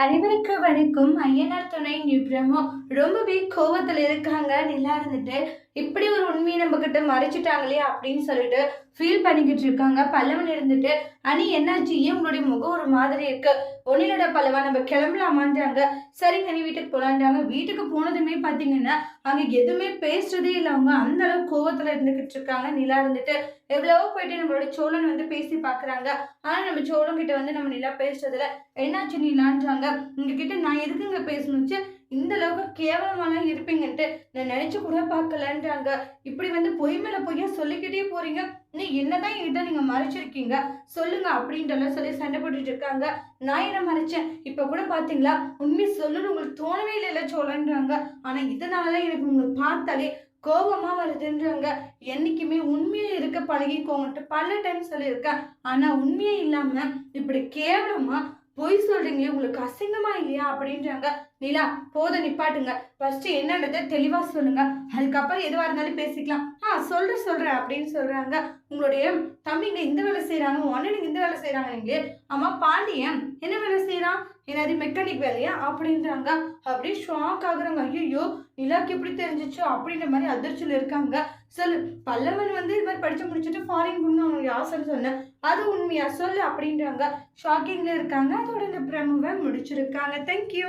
அனைவருக்கு வணக்கம் ஐயனார் துணை நிப்ரமோ ரொம்பவே கோவத்தில் இருக்காங்க நிலா இருந்துட்டு இப்படி ஒரு உண்மையை நம்மக்கிட்ட மறைச்சிட்டாங்களே அப்படின்னு சொல்லிட்டு ஃபீல் பண்ணிக்கிட்டு இருக்காங்க பல்லவன் இருந்துட்டு அனி என்னாச்சு? ஏன் உங்களுடைய முகம் ஒரு மாதிரி இருக்கு? ஒன்னிலோட பல்லவா நம்ம கிளம்பலாமான்றாங்க. சரிங்க நீ வீட்டுக்கு போலான்றாங்க. வீட்டுக்கு போனதுமே பார்த்தீங்கன்னா அங்கே எதுவுமே பேசுறதே இல்லை. அவங்க அந்த அளவு கோவத்தில் இருந்துகிட்டு இருக்காங்க நிலா இருந்துட்டு எவ்வளவோ போயிட்டு நம்மளோட சோழன் வந்து பேசி பார்க்குறாங்க ஆனால் நம்ம சோழன் கிட்ட வந்து நம்ம நிலா பேசுறதுல என்னாச்சு நீலான்றாங்க. உங்ககிட்ட நான் எதுக்குங்க பேசணுச்சு இந்த அளவுக்கு கேவலமாலாம் இருப்பீங்கன்ட்டு நான் நினைச்சு கூட பார்க்கலன்றாங்க. இப்படி வந்து பொய் மேல பொய்யா சொல்லிக்கிட்டே போறீங்க. நீ என்னதான் என்கிட்ட நீங்க மறைச்சிருக்கீங்க? சொல்லுங்க அப்படின்றலாம் சொல்லி சண்டை போட்டுட்டு இருக்காங்க. நான் என்ன மறைச்சேன்? இப்ப கூட பாத்தீங்களா? உண்மை சொல்லணும் உங்களுக்கு தோணவே இல்லைல்ல சோழன்றாங்க. ஆனா இதனாலதான் எனக்கு உங்களுக்கு பார்த்தாலே கோபமா வருதுன்றாங்க. என்னைக்குமே உண்மையை இருக்க பழகிக்கோங்கன்ட்டு பல டைம் சொல்லியிருக்கேன். ஆனா உண்மையே இல்லாம இப்படி கேவலமா பொய் சொல்றீங்களே உங்களுக்கு அசிங்கமா இல்லையா அப்படின்றாங்க. நிலா போத நிப்பாட்டுங்க. ஃபர்ஸ்ட் என்னன்றதை தெளிவா சொல்லுங்க. அதுக்கப்புறம் எதுவா இருந்தாலும் பேசிக்கலாம். ஆ சொல்ற சொல்றேன் அப்படின்னு சொல்றாங்க. உங்களுடைய தம்பிங்க இந்த வேலை செய்யறாங்க உன் இந்த வேலை செய்யறாங்க நீங்களே ஆமா பாண்டியன் என்ன வேலை செய்யறான் என்னது மெக்கானிக் வேலையா? அப்படின்றாங்க. அப்படியே ஷாக் ஆகுறாங்க. ஐயோ நிலாக்கு எப்படி தெரிஞ்சிச்சோ அப்படின்ற மாதிரி அதிர்ச்சியில் இருக்காங்க. சொல்லு. பல்லவன் வந்து இது மாதிரி படித்து முடிச்சுட்டு ஃபாரின் போகணும் அவனுடைய ஆசைன்னு சொன்னேன் அது உண்மையா? சொல்லு அப்படின்றாங்க. ஷாக்கிங்கில் இருக்காங்க. அதோட இந்த பிரமுவை முடிச்சிருக்காங்க. தேங்க்யூ